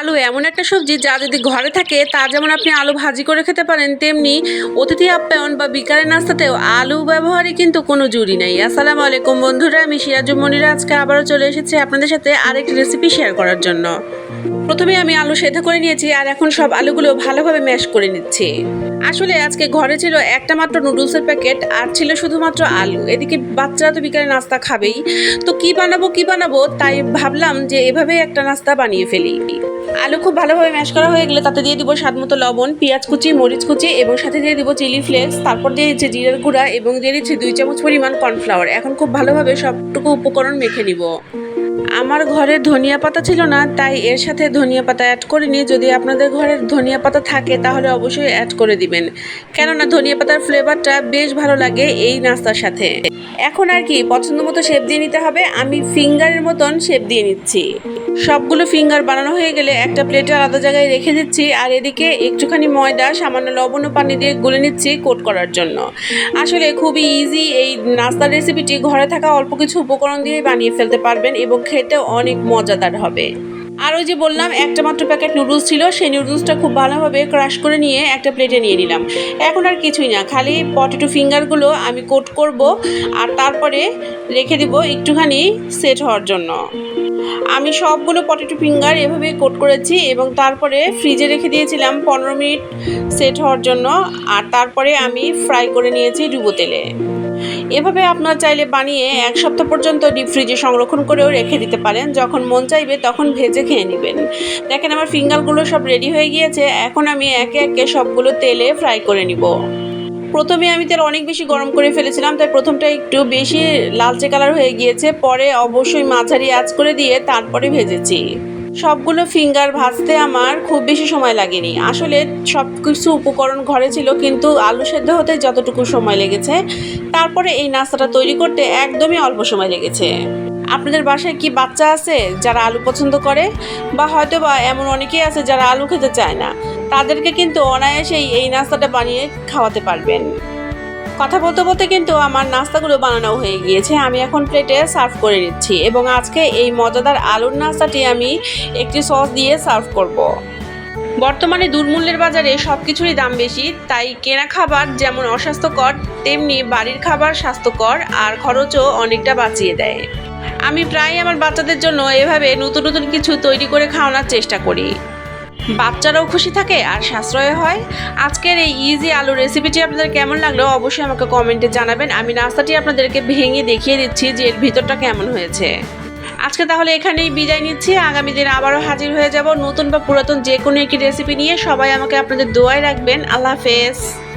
আলু এমন একটা সবজি যা যদি ঘরে থাকে, তা যেমন আপনি আলু ভাজি করে খেতে পারেন, তেমনি অতিথি আপ্যায়ন বা বিকালের নাস্তাতেও আলু ব্যবহারে কিন্তু কোনো জুড়ি নাই। আসসালামু আলাইকুম বন্ধুরা, আমি সিরাজুম মনিরা। আজকে আবারও চলে এসেছি আপনাদের সাথে আরেকটি রেসিপি শেয়ার করার জন্য। প্রথমে আমি আলু সেদ্ধ করে নিয়েছি আর এখন সব আলুগুলো ভালোভাবে ম্যাশ করে নিচ্ছি। আসলে আজকে ঘরে ছিল একটা মাত্র নুডলসের প্যাকেট আর ছিল শুধুমাত্র আলু। এদিকে বাচ্চারা তো বিকালে নাস্তা খাবেই। তো কি বানাবো কি বানাবো, তাই ভাবলাম যে এভাবেই একটা নাস্তা বানিয়ে ফেলি। আলু খুব ভালোভাবে ম্যাশ করা হয়ে গেলে তাতে দিয়ে দিব স্বাদ মতো লবণ, পেঁয়াজ কুচি, মরিচ কুচি এবং সাথে দিয়ে দিব চিলি ফ্লেক্স। তারপর দিয়ে দিচ্ছি জিরার গুঁড়া এবং দিয়ে দিচ্ছি দুই চামচ পরিমাণ কর্নফ্লাওয়ার। এখন খুব ভালোভাবে সবটুকু উপকরণ মেখে নিব। আমার ঘরে ধনিয়া পাতা ছিল না, তাই এর সাথে ধনিয়া পাতা অ্যাড করিনি যদি আপনাদের ঘরে ধনিয়া পাতা থাকে, তাহলে অবশ্যই অ্যাড করে দিবেন। কেননা ধনিয়া পাতার ফ্লেভারটা বেশ ভালো লাগে এই নাস্তার সাথে। এখন আর কি পছন্দ মতো শেপ দিয়ে নিতে হবে। আমি ফিঙ্গারের মতন শেপ দিয়ে নিচ্ছি। সবগুলো ফিঙ্গার বানানো হয়ে গেলে একটা প্লেটে আলাদা জায়গায় রেখে দিচ্ছি আর এদিকে একটুখানি ময়দা, সামান্য লবণ ও পানি দিয়ে গুলে নিচ্ছি কোট করার জন্য। আসলে খুবই ইজি এই নাস্তার রেসিপিটি ঘরে থাকা অল্প কিছু উপকরণ দিয়ে বানিয়ে ফেলতে পারবেন এবং খেতে অনেক মজাদার হবে। আর ওই যে বললাম, একটা মাত্র প্যাকেট নুডলস ছিল, সেই নুডলসটা খুব ভালোভাবে ক্রাশ করে নিয়ে একটা প্লেটে নিয়ে নিলাম। এখন আর কিছুই না, খালি পটেটো ফিঙ্গারগুলো আমি কোট করব আর তারপরে রেখে দিব একটুখানি সেট হওয়ার জন্য। আমি সবগুলো পটেটো ফিঙ্গার এভাবে কোট করেছি এবং তারপরে ফ্রিজে রেখে দিয়েছিলাম পনেরো মিনিট সেট হওয়ার জন্য আর তারপরে আমি ফ্রাই করে নিয়েছি ডুবো তেলে। এভাবে আপনার চাইলে বানিয়ে এক সপ্তাহ পর্যন্ত ডিপ ফ্রিজে সংরক্ষণ করেও রেখে দিতে পারেন। যখন মন চাইবে তখন ভেজে খেয়ে নেবেন। দেখেন আমার ফিঙ্গারগুলো সব রেডি হয়ে গিয়েছে। এখন আমি একে একে সবগুলো তেলে ফ্রাই করে নিব। প্রথমে আমি তেল অনেক বেশি গরম করে ফেলেছিলাম, তাই প্রথমটা একটু বেশি লালচে কালার হয়ে গিয়েছে। পরে অবশ্যই মাঝারি আঁচ করে দিয়ে তারপরে ভেজেছি। সবগুলো ফিঙ্গার ভাজতে আমার খুব বেশি সময় লাগেনি। আসলে সব কিছু উপকরণ ঘরে ছিল, কিন্তু আলু সেদ্ধ হতে যতটুকু সময় লেগেছে, তারপরে এই নাস্তাটা তৈরি করতে একদমই অল্প সময় লেগেছে। আপনাদের বাসায় কি বাচ্চা আছে যারা আলু পছন্দ করে? বা হয়তো বা এমন অনেকেই আছে যারা আলু খেতে চায় না। তাদেরকে কিন্তু অনায়াসেই এই নাস্তাটা বানিয়ে খাওয়াতে পারবেন। কথা বলতে বলতে কিন্তু আমার নাস্তাগুলো বানানো হয়ে গিয়েছে। আমি এখন প্লেটে সার্ভ করে নিচ্ছি এবং আজকে এই মজাদার আলুর নাস্তাটি আমি একটি সস দিয়ে সার্ভ করব। বর্তমানে দুর্মূল্যের বাজারে সব কিছুরই দাম বেশি, তাই কেনা খাবার যেমন অস্বাস্থ্যকর, তেমনি বাড়ির খাবার স্বাস্থ্যকর আর খরচও অনেকটা বাঁচিয়ে দেয়। আমি প্রায় আমার বাচ্চাদের জন্য এভাবে নতুন নতুন কিছু তৈরি করে খাওয়ানোর চেষ্টা করি। বাচ্চারাও খুশি থাকে আর সাশ্রয় হয়। আজকের এই ইজি আলু রেসিপিটি আপনাদের কেমন লাগল অবশ্যই আমাকে কমেন্টে জানাবেন। আমি নাস্তাটি আপনাদেরকে ভেঙে দেখিয়ে দিচ্ছি যে এর ভিতরটা কেমন হয়েছে। আজকে তাহলে এখানেই বিদায় নিচ্ছি। আগামী দিন আবারও হাজির হয়ে যাব নতুন বা পুরাতন যে কোনো একটি রেসিপি নিয়ে। সবাই আমাকে আপনাদের দোয়ায় রাখবেন। আল্লাহ হাফেজ।